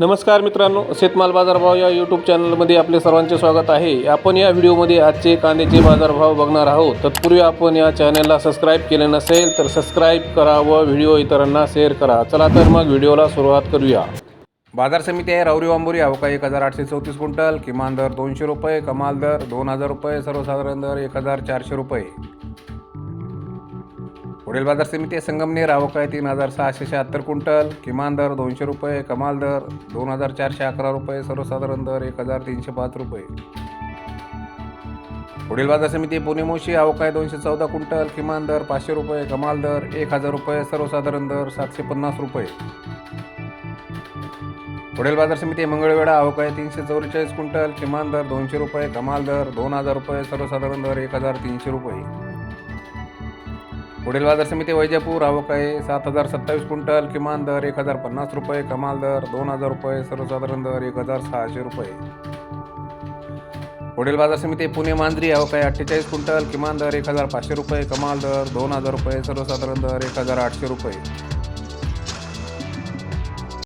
नमस्कार मित्रांनो शेतमाल बाजारभाव या यूट्यूब चॅनलमध्ये आपले सर्वांचे स्वागत आहे. आपण या व्हिडिओमध्ये आजचे कांद्याचे बाजारभाव बघणार आहोत. तत्पूर्वी आपण या चॅनलला सबस्क्राईब केले नसेल तर सबस्क्राईब करा व व्हिडिओ इतरांना शेअर करा. चला तर मग व्हिडिओला सुरुवात करूया. बाजार समिती आहे रावरी वांबोरी अवका एक हजार आठशे चौतीस क्विंटल किमान दर दोनशे रुपये कमाल दर दोन हजार रुपये सर्वसाधारण दर एक हजार चारशे रुपये. पुढील बाजार समिती संगमनेर आवक आहे तीन हजार सहाशे शहात्तर क्विंटल किमान दर दोनशे रुपये कमाल दर दोन हजार चारशे अकरा रुपये सर्वसाधारण दर एक हजार तीनशे पाच रुपये. पुढील बाजार समिती पुणे मोशी आवक आहे दोनशे चौदा क्विंटल किमान दर पाचशे रुपये कमाल दर एक हजार रुपये सर्वसाधारण दर सातशे पन्नास रुपये. पुढील बाजार समिती मंगळवेढा आवक आहे तीनशे चौवेचाळीस क्विंटल किमान दर दोनशे रुपये कमाल दर दोन हजार रुपये सर्वसाधारण दर एक हजार तीनशे रुपये. पुढील बाजार समिती वैजापूर आवक आहे. सात हजार सत्तावीस क्विंटल किमान दर एक हजार पन्नास रुपये कमाल दर दोन हजार रुपये सर्वसाधारण दर एक हजार सहाशे रुपये. पुढील बाजार समिती पुणे मांजरी आवक आहे अठ्ठेचाळीस क्विंटल किमान दर एक हजार पाचशे रुपये कमाल दर दोन हजार रुपये सर्वसाधारण दर एक हजार आठशे रुपये.